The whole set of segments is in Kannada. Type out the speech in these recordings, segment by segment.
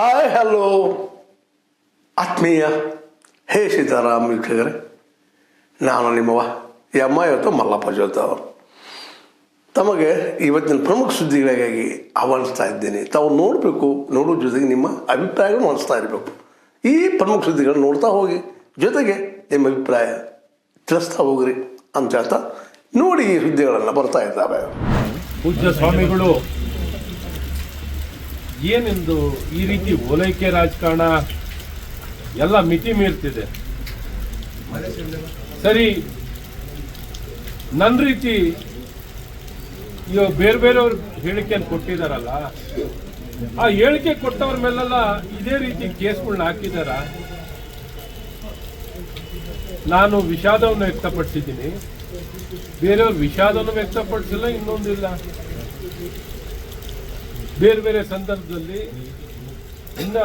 Hi, hello. ಆತ್ಮೀಯ. ಹೇ ಸೀತಾರಾಮ್ ವೀಕ್ಷಕರೇ. ನಾನು ನಿಮ್ಮವ ಎಮ್ಮ ಇವತ್ತು ಮಲ್ಲಪ್ಪ ಜೋತ ಅವರು. ತಮಗೆ ಇವತ್ತಿನ ಪ್ರಮುಖ ಸುದ್ದಿಗಳಿಗಾಗಿ ಆಹ್ವಾನಿಸ್ತಾ ಇದ್ದೇನೆ. ತಾವು ನೋಡಬೇಕು, ನೋಡೋ ಜೊತೆಗೆ ನಿಮ್ಮ ಅಭಿಪ್ರಾಯಗಳು ಮಾಡಿಸ್ತಾ ಇರಬೇಕು. ಈ ಪ್ರಮುಖ ಸುದ್ದಿಗಳನ್ನು ನೋಡ್ತಾ ಹೋಗಿ, ಜೊತೆಗೆ ನಿಮ್ಮ ಅಭಿಪ್ರಾಯ ತಿಳಿಸ್ತಾ ಹೋಗ್ರಿ ಅಂತ ಹೇಳ್ತಾ ನೋಡಿ ಈ ಸುದ್ದಿಗಳನ್ನು ಬರ್ತಾ ಇದ್ದಾವೆ. ಪೂಜ್ಯ ಸ್ವಾಮಿಗಳು ಏನೆಂದು ಈ ರೀತಿ ಓಲೈಕೆ ರಾಜಕಾರಣ ಎಲ್ಲ ಮಿತಿ ಮೀರ್ತಿದೆ. ಸರಿ ನನ್ನ ರೀತಿ ಇವಾಗ ಬೇರೆ ಬೇರೆಯವ್ರ ಹೇಳಿಕೆಯನ್ನು ಕೊಟ್ಟಿದಾರಲ್ಲ, ಆ ಹೇಳಿಕೆ ಕೊಟ್ಟವ್ರ ಮೇಲೆಲ್ಲ ಇದೇ ರೀತಿ ಕೇಸ್ಗಳನ್ನ ಹಾಕಿದಾರ? ನಾನು ವಿಷಾದವನ್ನು ವ್ಯಕ್ತಪಡಿಸಿದ್ದೀನಿ. ಬೇರೆಯವ್ರ ವಿಷಾದವನ್ನು ವ್ಯಕ್ತಪಡಿಸಿಲ್ಲ, ಇನ್ನೊಂದಿಲ್ಲ. ಬೇರೆ ಬೇರೆ ಸಂದರ್ಭದಲ್ಲಿ ಇನ್ನ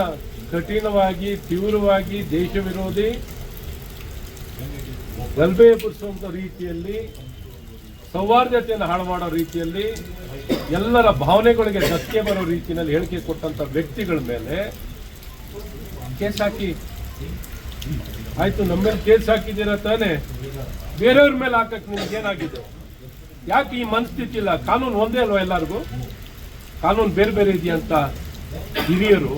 ಕಠಿಣವಾಗಿ, ತೀವ್ರವಾಗಿ ದೇಶ ವಿರೋಧಿ ಗಲಭೆ ಎಬ್ಬಿಸುವಂಥ ರೀತಿಯಲ್ಲಿ, ಸೌಹಾರ್ದತೆಯನ್ನು ಹಾಳು ಮಾಡೋ ರೀತಿಯಲ್ಲಿ ಎಲ್ಲರ ಭಾವನೆಗಳಿಗೆ ಧಕ್ಕೆ ಬರೋ ರೀತಿಯಲ್ಲಿ ಹೇಳಿಕೆ ಕೊಟ್ಟಂತ ವ್ಯಕ್ತಿಗಳ ಮೇಲೆ ಕೇಸ್ ಹಾಕಿ. ಆಯ್ತು ನಮ್ಮ ಕೇಸ್ ಹಾಕಿದ್ದೀರ ತಾನೆ? ಬೇರೆಯವ್ರ ಮೇಲೆ ಹಾಕಕ್ ನಿಮ್ಗೇನಾಗಿದೆ? ಯಾಕೆ ಈ ಮನಸ್ಥಿತಿ ಇಲ್ಲ? ಕಾನೂನು ಒಂದೇ ಅಲ್ವಾ ಎಲ್ಲರಿಗೂ? ಕಾನೂನು ಬೇರೆ ಬೇರೆ ಇದೆಯಂತ ಹಿರಿಯರು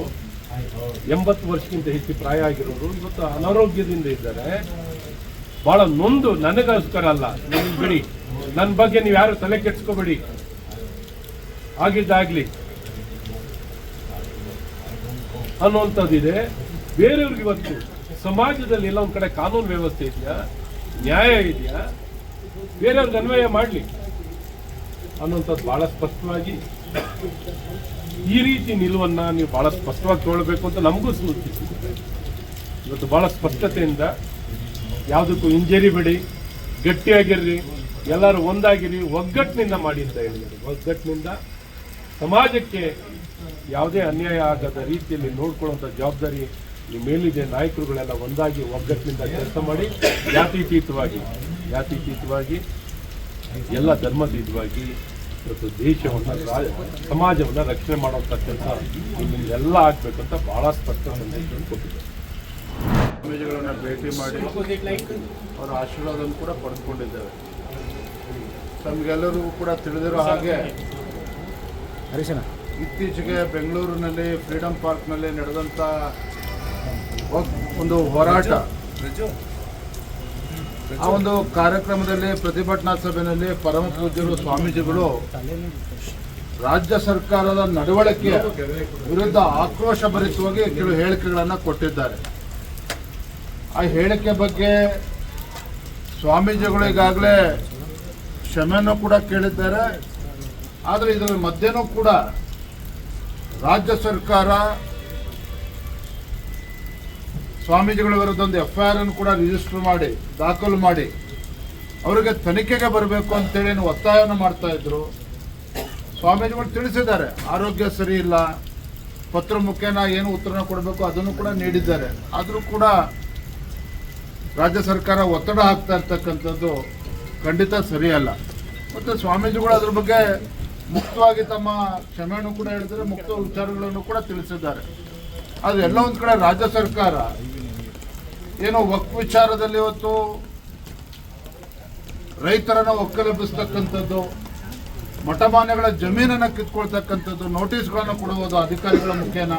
ಎಂಬತ್ತು ವರ್ಷಕ್ಕಿಂತ ಹೆಚ್ಚು ಪ್ರಾಯ ಆಗಿರೋರು ಇವತ್ತು ಅನಾರೋಗ್ಯದಿಂದ ಇದ್ದಾರೆ. ಬಹಳ ನೊಂದು ನನಗೋಸ್ಕರ ಅಲ್ಲ ಬಿಡಿ. ನನ್ನ ಬಗ್ಗೆ ನೀವು ಯಾರು ತಲೆ ಕೆಡ್ಸ್ಕೋಬೇಡಿ. ಆಗಿದ್ದಾಗ್ಲಿ ಅನ್ನುವಂಥದ್ದಿದೆ. ಬೇರೆಯವ್ರಿಗೆ ಇವತ್ತು ಸಮಾಜದಲ್ಲಿ ಎಲ್ಲ ಒಂದು ಕಡೆ ಕಾನೂನು ವ್ಯವಸ್ಥೆ ಇದೆಯಾ? ನ್ಯಾಯ ಇದೆಯಾ? ಬೇರೆಯವ್ರಿಗೆ ಅನ್ವಯ ಮಾಡಲಿ ಅನ್ನುವಂಥದ್ದು ಬಹಳ ಸ್ಪಷ್ಟವಾಗಿ ಈ ರೀತಿ ನಿಲುವನ್ನ ನೀವು ಬಹಳ ಸ್ಪಷ್ಟವಾಗಿ ತೊಗೊಳ್ಬೇಕು ಅಂತ ನಮಗೂ ಸೂಚಿಸಿದೆ ಇವತ್ತು ಬಹಳ ಸ್ಪಷ್ಟತೆಯಿಂದ ಯಾವುದಕ್ಕೂ ಹಿಂಜರಿಬೇಡಿ ಗಟ್ಟಿಯಾಗಿರ್ರಿ, ಎಲ್ಲರೂ ಒಂದಾಗಿರಿ, ಒಗ್ಗಟ್ಟಿನಿಂದ ಮಾಡಿ ಅಂತ ಹೇಳಿದ್ರು ಒಗ್ಗಟ್ಟಿನಿಂದ ಸಮಾಜಕ್ಕೆ ಯಾವುದೇ ಅನ್ಯಾಯ ಆಗದ ರೀತಿಯಲ್ಲಿ ನೋಡ್ಕೊಳ್ಳುವಂಥ ಜವಾಬ್ದಾರಿ ಈ ಮೇಲಿದೆ. ನಾಯಕರುಗಳೆಲ್ಲ ಒಂದಾಗಿ, ಒಗ್ಗಟ್ಟಿನಿಂದ ಕೆಲಸ ಮಾಡಿ ಜಾತಿತೀತವಾಗಿ ಜಾತೀತೀತವಾಗಿ ಎಲ್ಲ ಧರ್ಮತೀತವಾಗಿ ಇವತ್ತು ದೇಶವನ್ನು ರಾಜ ಸಮಾಜವನ್ನು ರಕ್ಷಣೆ ಮಾಡುವಂಥ ಕೆಲಸ ಎಲ್ಲ ಆಗ್ಬೇಕು ಅಂತ ಬಹಳ ಸ್ಪಷ್ಟ ಸಂದೇಶವನ್ನು ಕೊಟ್ಟಿದ್ದಾರೆ. ಸ್ವಾಮೀಜಿಗಳನ್ನ ಭೇಟಿ ಮಾಡಿ ಅವರ ಆಶೀರ್ವಾದವನ್ನು ಕೂಡ ಪಡೆದುಕೊಂಡಿದ್ದೇವೆ. ತಮಗೆಲ್ಲರಿಗೂ ಕೂಡ ತಿಳಿದಿರೋ ಹಾಗೆ ಇತ್ತೀಚೆಗೆ ಬೆಂಗಳೂರಿನಲ್ಲಿ ಫ್ರೀಡಂ ಪಾರ್ಕ್ನಲ್ಲಿ ನಡೆದಂಥ ಒಂದು ಹೋರಾಟ. ಆ ಒಂದು ಕಾರ್ಯಕ್ರಮದಲ್ಲಿ ಪ್ರತಿಭಟನಾ ಸಭೆಯಲ್ಲಿ ಪರಮ ಪೂಜ್ಯರು, ಸ್ವಾಮೀಜಿಗಳು, ರಾಜ್ಯ ಸರ್ಕಾರದ ನಡವಳಿಕೆ ವಿರುದ್ಧ ಆಕ್ರೋಶ ಭರಿತವಾಗಿ ಕೆಲವು ಹೇಳಿಕೆಗಳನ್ನು ಕೊಟ್ಟಿದ್ದಾರೆ. ಆ ಹೇಳಿಕೆ ಬಗ್ಗೆ ಸ್ವಾಮೀಜಿಗಳು ಈಗಾಗಲೇ ಕ್ಷಮೆಯನ್ನು ಕೂಡ ಕೇಳಿದ್ದಾರೆ. ಆದರೆ ಇದರ ಮಧ್ಯನೂ ಕೂಡ ರಾಜ್ಯ ಸರ್ಕಾರ ಸ್ವಾಮೀಜಿಗಳ ವಿರುದ್ಧ ಒಂದು ಎಫ್ ಐ ಆರ್ ಅನ್ನು ಕೂಡ ರಿಜಿಸ್ಟರ್ ಮಾಡಿ, ದಾಖಲು ಮಾಡಿ. ಅವರಿಗೆ ತನಿಖೆಗೆ ಬರಬೇಕು ಅಂತೇಳಿ ಒತ್ತಾಯವನ್ನು ಮಾಡ್ತಾ ಇದ್ರು. ಸ್ವಾಮೀಜಿಗಳು ತಿಳಿಸಿದ್ದಾರೆ, ಆರೋಗ್ಯ ಸರಿ ಇಲ್ಲ, ಪತ್ರ ಮುಖೇನ ಏನು ಉತ್ತರನ ಕೊಡಬೇಕು ಅದನ್ನು ಕೂಡ ನೀಡಿದ್ದಾರೆ. ಆದರೂ ಕೂಡ ರಾಜ್ಯ ಸರ್ಕಾರ ಒತ್ತಡ ಹಾಕ್ತಾ ಇರ್ತಕ್ಕಂಥದ್ದು ಖಂಡಿತ ಸರಿಯಲ್ಲ. ಮತ್ತು ಸ್ವಾಮೀಜಿಗಳು ಅದ್ರ ಬಗ್ಗೆ ಮುಕ್ತವಾಗಿ ತಮ್ಮ ಕ್ಷಮೆಯನ್ನು ಕೂಡ ಹೇಳಿದರೆ ಮುಕ್ತ ವಿಚಾರಗಳನ್ನು ಕೂಡ ತಿಳಿಸಿದ್ದಾರೆ. ಆದರೆ ಎಲ್ಲ ಒಂದು ಕಡೆ ರಾಜ್ಯ ಸರ್ಕಾರ ಏನೋ ವಕ್ ವಿಚಾರದಲ್ಲಿ ಇವತ್ತು ರೈತರನ್ನು ಒಕ್ಕಲೆಬ್ಬಿಸ್ತಕ್ಕಂಥದ್ದು, ಮಠಮಾನ್ಯಗಳ ಜಮೀನನ್ನು ಕಿತ್ಕೊಳ್ತಕ್ಕಂಥದ್ದು, ನೋಟಿಸ್ಗಳನ್ನು ಕೊಡುವುದು ಅಧಿಕಾರಿಗಳ ಮುಖೇನ.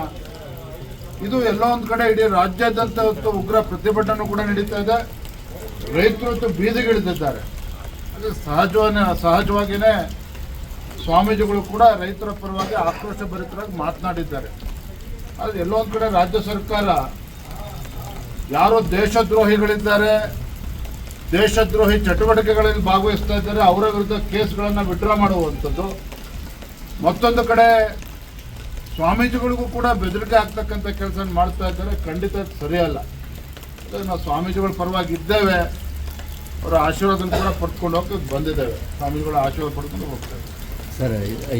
ಇದು ಎಲ್ಲ ಒಂದು ಕಡೆ ಇಡೀ ರಾಜ್ಯಾದ್ಯಂತ ಇವತ್ತು ಉಗ್ರ ಪ್ರತಿಭಟನೆ ಕೂಡ ನಡೀತಾ ಇದೆ. ರೈತರು ಇವತ್ತು ಬೀದಿಗಿಳಿದಿದ್ದಾರೆ ಅದು ಸಹಜವಾಗಿ ಸಹಜವಾಗಿಯೇ ಸ್ವಾಮೀಜಿಗಳು ಕೂಡ ರೈತರ ಪರವಾಗಿ ಆಕ್ರೋಶ ಭರಿತರಾಗಿ ಮಾತನಾಡಿದ್ದಾರೆ. ಆದರೆ ಎಲ್ಲೋ ಕಡೆ ರಾಜ್ಯ ಸರ್ಕಾರ ಯಾರೋ ದೇಶದ್ರೋಹಿಗಳಿದ್ದಾರೆ, ದೇಶದ್ರೋಹಿ ಚಟುವಟಿಕೆಗಳಲ್ಲಿ ಭಾಗವಹಿಸ್ತಾ ಇದ್ದಾರೆ, ಅವರ ವಿರುದ್ಧ ಕೇಸ್ಗಳನ್ನು ವಿಡ್ರಾ ಮಾಡುವಂಥದ್ದು. ಮತ್ತೊಂದು ಕಡೆ ಸ್ವಾಮೀಜಿಗಳಿಗೂ ಕೂಡ ಬೆದರಿಕೆ ಆಗ್ತಕ್ಕಂಥ ಕೆಲಸ ಮಾಡ್ತಾ ಇದ್ದಾರೆ. ಖಂಡಿತ ಸರಿಯಲ್ಲ. ನಾವು ಸ್ವಾಮೀಜಿಗಳ ಪರವಾಗಿ ಇದ್ದೇವೆ. ಅವರ ಆಶೀರ್ವಾದ ಕೂಡ ಪಡ್ಕೊಂಡು ಹೋಗಿ ಬಂದಿದ್ದೇವೆ. ಸ್ವಾಮೀಜಿಗಳ ಆಶೀರ್ವಾದ ಪಡ್ಕೊಂಡು ಹೋಗ್ತೇವೆ ಸರ್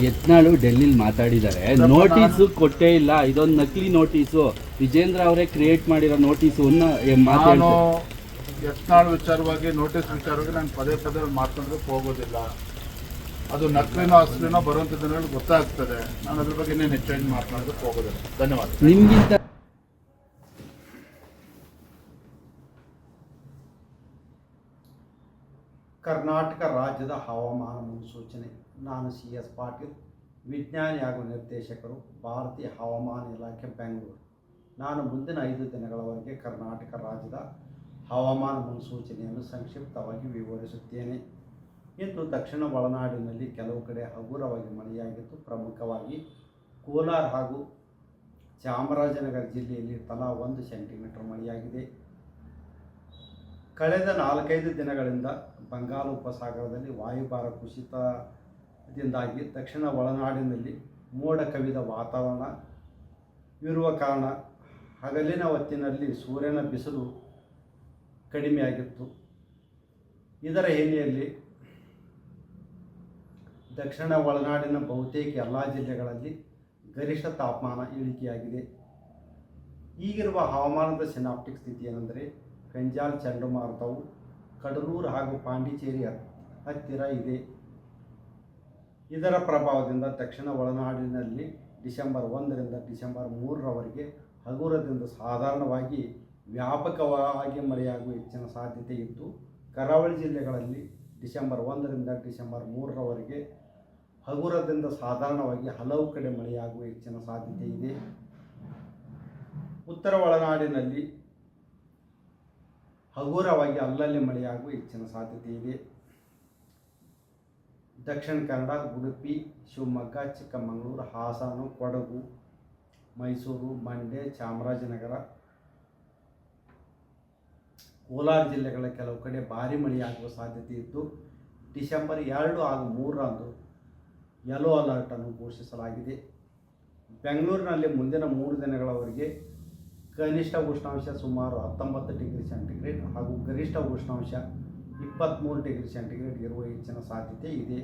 ಯತ್ನಾಳು ಡೆಲ್ಲಿಲಿ ಮಾತಾಡಿದ್ದಾರೆ. ನೋಟಿಸು ಕೊಟ್ಟೇ ಇಲ್ಲ. ಇದೊಂದು ನಕಲಿ ನೋಟಿಸು. ವಿಜೇಂದ್ರ ಅವರೇ ಕ್ರಿಯೇಟ್ ಮಾಡಿರೋ ನೋಟಿಸು ನಾನು ಯತ್ನಾಳ್ ವಿಚಾರವಾಗಿ ನೋಟಿಸ್ ವಿಚಾರವಾಗಿ ನಾನು ಪದೇ ಪದೇ ಮಾತಾಡೋದಕ್ಕೆ ಹೋಗೋದಿಲ್ಲ. ಅದು ನಕಲಿನೋ ಅಸಲಿನೋ ಬರುವಂಥ ದಿನಗಳು ಗೊತ್ತಾಗ್ತದೆ. ನಾನು ಅದ್ರ ಬಗ್ಗೆ ಇನ್ನೇನು ಹೆಚ್ಚಾಗಿ ಮಾತನಾಡೋದಕ್ಕೆ ಹೋಗೋದಿಲ್ಲ. ಧನ್ಯವಾದ ನಿಮ್ಗಿಂತ ಕರ್ನಾಟಕ ರಾಜ್ಯದ ಹವಾಮಾನ ಮುನ್ಸೂಚನೆ. ನಾನು ಸಿ ಎಸ್ ಪಾಟೀಲ್, ವಿಜ್ಞಾನಿ ಹಾಗೂ ನಿರ್ದೇಶಕರು, ಭಾರತೀಯ ಹವಾಮಾನ ಇಲಾಖೆ, ಬೆಂಗಳೂರು. ನಾನು ಮುಂದಿನ ಐದು ದಿನಗಳವರೆಗೆ ಕರ್ನಾಟಕ ರಾಜ್ಯದ ಹವಾಮಾನ ಮುನ್ಸೂಚನೆಯನ್ನು ಸಂಕ್ಷಿಪ್ತವಾಗಿ ವಿವರಿಸುತ್ತೇನೆ. ಇಂದು ದಕ್ಷಿಣ ಒಳನಾಡಿನಲ್ಲಿ ಕೆಲವು ಕಡೆ ಹಗುರವಾಗಿ ಮಳೆಯಾಗಿದ್ದು, ಪ್ರಮುಖವಾಗಿ ಕೋಲಾರ ಹಾಗೂ ಚಾಮರಾಜನಗರ ಜಿಲ್ಲೆಯಲ್ಲಿ ತಲಾ ಒಂದು ಸೆಂಟಿಮೀಟರ್ ಮಳೆಯಾಗಿದೆ. ಕಳೆದ ನಾಲ್ಕೈದು ದಿನಗಳಿಂದ ಬಂಗಾಳ ಉಪಸಾಗರದಲ್ಲಿ ವಾಯುಭಾರ ಕುಸಿತದಿಂದಾಗಿ ದಕ್ಷಿಣ ಒಳನಾಡಿನಲ್ಲಿ ಮೋಡ ಕವಿದ ವಾತಾವರಣ ಇರುವ ಕಾರಣ ಹಗಲಿನ ಹೊತ್ತಿನಲ್ಲಿ ಸೂರ್ಯನ ಬಿಸಿಲು ಕಡಿಮೆಯಾಗಿತ್ತು. ಇದರ ಹಿನ್ನೆಲೆಯಲ್ಲಿ ದಕ್ಷಿಣ ಒಳನಾಡಿನ ಬಹುತೇಕ ಎಲ್ಲ ಜಿಲ್ಲೆಗಳಲ್ಲಿ ಗರಿಷ್ಠ ತಾಪಮಾನ ಇಳಿಕೆಯಾಗಿದೆ. ಈಗಿರುವ ಹವಾಮಾನದ ಸಿನಾಪ್ಟಿಕ್ ಸ್ಥಿತಿ ಏನೆಂದರೆ ಪೆಂಜಾಲ್ ಚಂಡಮಾರುತವು ಕಡಲೂರು ಹಾಗೂ ಪಾಂಡಿಚೇರಿ ಹತ್- ಹತ್ತಿರ ಇದೆ. ಇದರ ಪ್ರಭಾವದಿಂದ ದಕ್ಷಿಣ ಒಳನಾಡಿನಲ್ಲಿ ಡಿಸೆಂಬರ್ ಒಂದರಿಂದ ಡಿಸೆಂಬರ್ ಮೂರರವರೆಗೆ ಹಗುರದಿಂದ ಸಾಧಾರಣವಾಗಿ ವ್ಯಾಪಕವಾಗಿ ಮಳೆಯಾಗುವ ಹೆಚ್ಚಿನ ಸಾಧ್ಯತೆ ಇದ್ದು, ಕರಾವಳಿ ಜಿಲ್ಲೆಗಳಲ್ಲಿ ಡಿಸೆಂಬರ್ ಒಂದರಿಂದ ಡಿಸೆಂಬರ್ ಮೂರರವರೆಗೆ ಹಗುರದಿಂದ ಸಾಧಾರಣವಾಗಿ ಹಲವು ಕಡೆ ಮಳೆಯಾಗುವ ಹೆಚ್ಚಿನ ಸಾಧ್ಯತೆ ಇದೆ. ಉತ್ತರ ಒಳನಾಡಿನಲ್ಲಿ ಹಗುರವಾಗಿ ಅಲ್ಲಲ್ಲಿ ಮಳೆಯಾಗುವ ಹೆಚ್ಚಿನ ಸಾಧ್ಯತೆ ಇದೆ. ದಕ್ಷಿಣ ಕನ್ನಡ, ಉಡುಪಿ, ಶಿವಮೊಗ್ಗ, ಚಿಕ್ಕಮಗಳೂರು, ಹಾಸನ, ಕೊಡಗು, ಮೈಸೂರು, ಮಂಡ್ಯ, ಚಾಮರಾಜನಗರ, ಕೋಲಾರ ಜಿಲ್ಲೆಗಳ ಕೆಲವು ಕಡೆ ಭಾರಿ ಮಳೆಯಾಗುವ ಸಾಧ್ಯತೆ ಇದ್ದು, ಡಿಸೆಂಬರ್ ಎರಡು ಹಾಗೂ ಮೂರರಂದು ಯೆಲ್ಲೋ ಅಲರ್ಟನ್ನು ಘೋಷಿಸಲಾಗಿದೆ. ಬೆಂಗಳೂರಿನಲ್ಲಿ ಮುಂದಿನ ಮೂರು ದಿನಗಳವರೆಗೆ ಕನಿಷ್ಠ ಉಷ್ಣಾಂಶ ಸುಮಾರು ಹತ್ತೊಂಬತ್ತು ಡಿಗ್ರಿ ಸೆಂಟಿಗ್ರೇಡ್ ಹಾಗೂ ಗರಿಷ್ಠ ಉಷ್ಣಾಂಶ ಇಪ್ಪತ್ತ್ಮೂರು ಡಿಗ್ರಿ ಸೆಂಟಿಗ್ರೇಡ್ ಇರುವ ಹೆಚ್ಚಿನ ಸಾಧ್ಯತೆ ಇದೆ.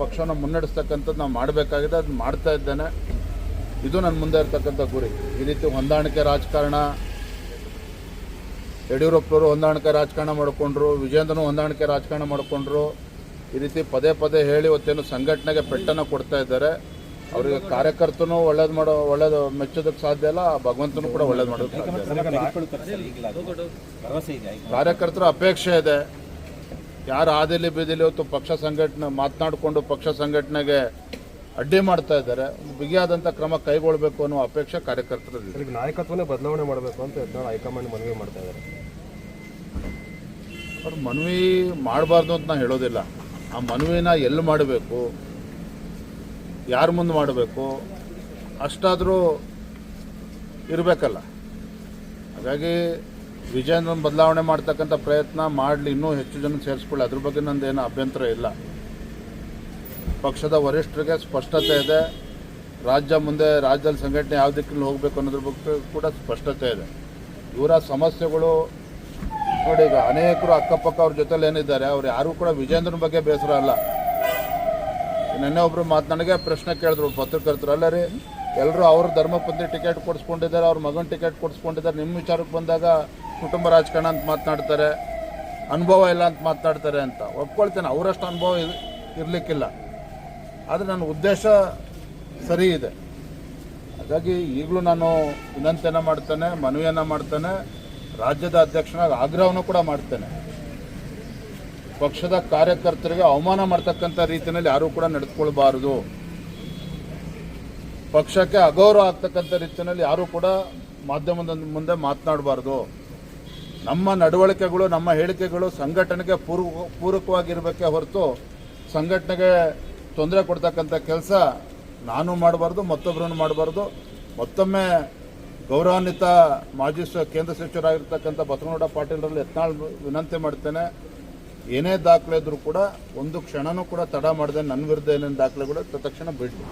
ಪಕ್ಷವನ್ನು ಮುನ್ನಡೆಸ್ತಕ್ಕಂಥದ್ದು ನಾವು ಮಾಡಬೇಕಾಗಿದೆ, ಅದು ಮಾಡ್ತಾ ಇದ್ದೇನೆ. ಇದು ನನ್ನ ಮುಂದೆ ಇರ್ತಕ್ಕಂಥ ಗುರಿ. ಈ ರೀತಿ ಹೊಂದಾಣಿಕೆ ರಾಜಕಾರಣ ಯಡಿಯೂರಪ್ಪನವರು ಹೊಂದಾಣಿಕೆ ರಾಜಕಾರಣ ಮಾಡಿಕೊಂಡ್ರು, ವಿಜೇಂದ್ರನು ಹೊಂದಾಣಿಕೆ ರಾಜಕಾರಣ ಮಾಡಿಕೊಂಡ್ರು. ಈ ರೀತಿ ಪದೇ ಪದೇ ಹೇಳಿ ಇವತ್ತೇನು ಸಂಘಟನೆಗೆ ಪೆಟ್ಟನ್ನು ಕೊಡ್ತಾ ಇದ್ದಾರೆ. ಅವರಿಗೆ ಕಾರ್ಯಕರ್ತನು ಒಳ್ಳೇದು ಮಾಡೋ, ಒಳ್ಳೇದು ಮೆಚ್ಚೋದಕ್ಕೆ ಸಾಧ್ಯ ಇಲ್ಲ, ಭಗವಂತನು ಕೂಡ ಒಳ್ಳೇದು ಮಾಡೋದು ಕಾರ್ಯಕರ್ತರ ಅಪೇಕ್ಷೆ ಇದೆ. ಯಾರು ಆದಿಲಿ ಬೀದಿಲಿ ಇವತ್ತು ಪಕ್ಷ ಸಂಘಟನೆ, ಮಾತನಾಡಿಕೊಂಡು ಪಕ್ಷ ಸಂಘಟನೆಗೆ ಅಡ್ಡಿ ಮಾಡ್ತಾ ಇದ್ದಾರೆ. ಬಿಗಿಯಾದಂಥ ಕ್ರಮ ಕೈಗೊಳ್ಳಬೇಕು ಅನ್ನೋ ಅಪೇಕ್ಷೆ ಕಾರ್ಯಕರ್ತರಲ್ಲಿ ನಾಯಕತ್ವನೇ ಬದಲಾವಣೆ ಮಾಡಬೇಕು ಅಂತ ಹೈಕಮಾಂಡ್ ಮನವಿ ಮಾಡ್ತಾ ಇದ್ದಾರೆ. ಅವ್ರು ಮನವಿ ಮಾಡಬಾರ್ದು ಅಂತ ನಾನು ಹೇಳೋದಿಲ್ಲ. ಆ ಮನವಿನ ಎಲ್ಲಿ ಮಾಡಬೇಕು? ಯಾರ ಮುಂದೆ ಮಾಡಬೇಕು? ಅಷ್ಟಾದರೂ ಇರಬೇಕಲ್ಲ. ಹಾಗಾಗಿ ವಿಜಯನ ಬದಲಾವಣೆ ಮಾಡ್ತಕ್ಕಂಥ ಪ್ರಯತ್ನ ಮಾಡಲಿ, ಇನ್ನೂ ಹೆಚ್ಚು ಜನ ಸೇರಿಸ್ಕೊಳ್ಳಿ. ಅದ್ರ ಬಗ್ಗೆ ನಂದೇನು ಅಭ್ಯಂತರ ಇಲ್ಲ. ಪಕ್ಷದ ವರಿಷ್ಠರಿಗೆ ಸ್ಪಷ್ಟತೆ ಇದೆ. ರಾಜ್ಯ ಮುಂದೆ ರಾಜ್ಯದಲ್ಲಿ ಸಂಘಟನೆ ಯಾವ ದಿಕ್ಕಿನಲ್ಲಿ ಹೋಗಬೇಕು ಅನ್ನೋದ್ರ ಬಗ್ಗೆ ಕೂಡ ಸ್ಪಷ್ಟತೆ ಇದೆ. ಇವರ ಸಮಸ್ಯೆಗಳು ನೋಡಿ ಈಗ ಅನೇಕರು ಅಕ್ಕಪಕ್ಕ ಅವ್ರ ಜೊತೆಲಿ ಏನಿದ್ದಾರೆ, ಅವ್ರು ಯಾರು ಕೂಡ ವಿಜೇಂದ್ರನ ಬಗ್ಗೆ ಬೇಸರ ಅಲ್ಲ. ನೆನ್ನೆ ಒಬ್ರು ಮಾತು, ನನಗೆ ಪ್ರಶ್ನೆ ಕೇಳಿದ್ರು, ಪತ್ರಕರ್ತರು, ಅಲ್ಲ ರೀ ಎಲ್ಲರೂ ಅವ್ರ ಧರ್ಮಪತ್ನಿ ಟಿಕೆಟ್ ಕೊಡಿಸ್ಕೊಂಡಿದ್ದಾರೆ, ಅವ್ರ ಮಗನ ಟಿಕೆಟ್ ಕೊಡಿಸ್ಕೊಂಡಿದ್ದಾರೆ ನಿಮ್ಮ ವಿಚಾರಕ್ಕೆ ಬಂದಾಗ ಕುಟುಂಬ ರಾಜಕಾರಣ ಅಂತ ಮಾತನಾಡ್ತಾರೆ, ಅನುಭವ ಇಲ್ಲ ಅಂತ ಮಾತನಾಡ್ತಾರೆ ಅಂತ. ಒಪ್ಕೊಳ್ತೇನೆ, ಅವರಷ್ಟು ಅನುಭವ ಇರಲಿಕ್ಕಿಲ್ಲ. ಆದರೆ ನನ್ನ ಉದ್ದೇಶ ಸರಿ ಇದೆ. ಹಾಗಾಗಿ ಈಗಲೂ ನಾನು ವಿನಂತಿಯನ್ನು ಮಾಡ್ತೇನೆ, ಮನವಿಯನ್ನು ಮಾಡ್ತೇನೆ. ರಾಜ್ಯದ ಅಧ್ಯಕ್ಷನಾಗಿ ಆಗ್ರಹವನ್ನು ಕೂಡ ಮಾಡ್ತೇನೆ. ಪಕ್ಷದ ಕಾರ್ಯಕರ್ತರಿಗೆ ಅವಮಾನ ಮಾಡ್ತಕ್ಕಂಥ ರೀತಿಯಲ್ಲಿ ಯಾರೂ ಕೂಡ ನಡೆದುಕೊಳ್ಬಾರದು. ಪಕ್ಷಕ್ಕೆ ಅಗೌರವ ಆಗ್ತಕ್ಕಂಥ ರೀತಿಯಲ್ಲಿ ಯಾರೂ ಕೂಡ ಮಾಧ್ಯಮದ ಮುಂದೆ ಮಾತನಾಡಬಾರ್ದು. ನಮ್ಮ ನಡವಳಿಕೆಗಳು, ನಮ್ಮ ಹೇಳಿಕೆಗಳು ಸಂಘಟನೆಗೆ ಪೂರ್ವ, ಪೂರಕವಾಗಿರಬೇಕೇ ಹೊರತು ಸಂಘಟನೆಗೆ ತೊಂದರೆ ಕೊಡ್ತಕ್ಕಂಥ ಕೆಲಸ ನಾನು ಮಾಡಬಾರ್ದು ಮತ್ತೊಬ್ಬರನ್ನು ಮಾಡಬಾರ್ದು. ಮತ್ತೊಮ್ಮೆ ಗೌರವಾನ್ವಿತ ಮಾಜಿ ಕೇಂದ್ರ ಸಚಿವರಾಗಿರ್ತಕ್ಕಂಥ ಬಸವನಗೌಡ ಪಾಟೀಲ್ರಲ್ಲಿ ಯತ್ನಾಳ್ ವಿನಂತಿ ಮಾಡ್ತೇನೆ. ಏನೇ ದಾಖಲೆ ಇದ್ರೂ ಕೂಡ ಒಂದು ಕ್ಷಣನೂ ಕೂಡ ತಡ ಮಾಡದೆ ನನ್ನ ವಿರುದ್ಧ ಏನೇನು ಕೂಡ ತಕ್ಷಣ ಬಿಡ್ಲಿ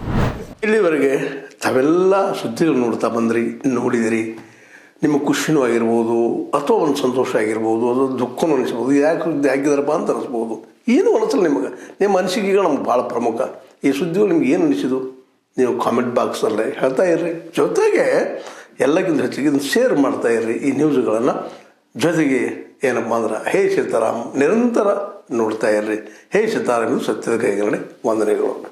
ಇಲ್ಲಿವರೆಗೆ ತಾವೆಲ್ಲ ಸುದ್ದಿಗಳು ನೋಡ್ತಾ ಬಂದ್ರಿ, ನೋಡಿದಿರಿ. ನಿಮ್ಮ ಖುಷಿನೂ ಆಗಿರ್ಬೋದು, ಅಥವಾ ಒಂದು ಸಂತೋಷ ಆಗಿರ್ಬೋದು ಅಥವಾ ದುಃಖನೂ ಅನಿಸ್ಬೋದು, ಯಾಕೆ ಸುದ್ದಿ ಹಾಕಿದಾರಪ್ಪ ಅಂತ ಅನಿಸ್ಬೋದು. ಏನು ಅನಿಸಲ್ಲ ನಿಮಗೆ. ನಿಮ್ಮ ಅನಿಸಿಕೆಗಳು ನಮ್ಗೆ ಭಾಳ ಪ್ರಮುಖ. ಈ ಸುದ್ದಿಗಳು ನಿಮ್ಗೆ ಏನು ಅನಿಸಿದು ನೀವು ಕಾಮೆಂಟ್ ಬಾಕ್ಸಲ್ಲೇ ಹೇಳ್ತಾ ಇರ್ರಿ. ಜೊತೆಗೆ ಎಲ್ಲಕ್ಕಿಂತ ಹೆಚ್ಚಿಗೆ ಇದನ್ನು ಶೇರ್ ಮಾಡ್ತಾ ಇರ್ರಿ ಈ ನ್ಯೂಸ್ಗಳನ್ನು ಜೊತೆಗೆ ಏನಪ್ಪ ಅಂದ್ರೆ, ಹೇ ಸೀತಾರಾಮ್, ನಿರಂತರ ನೋಡ್ತಾ ಇರ್ರಿ. ಹೇ ಸೀತಾರಾಮ್, ಇದು ಸತ್ಯದ ಕೈಗರಣೆ ವಂದನೆಗಳು.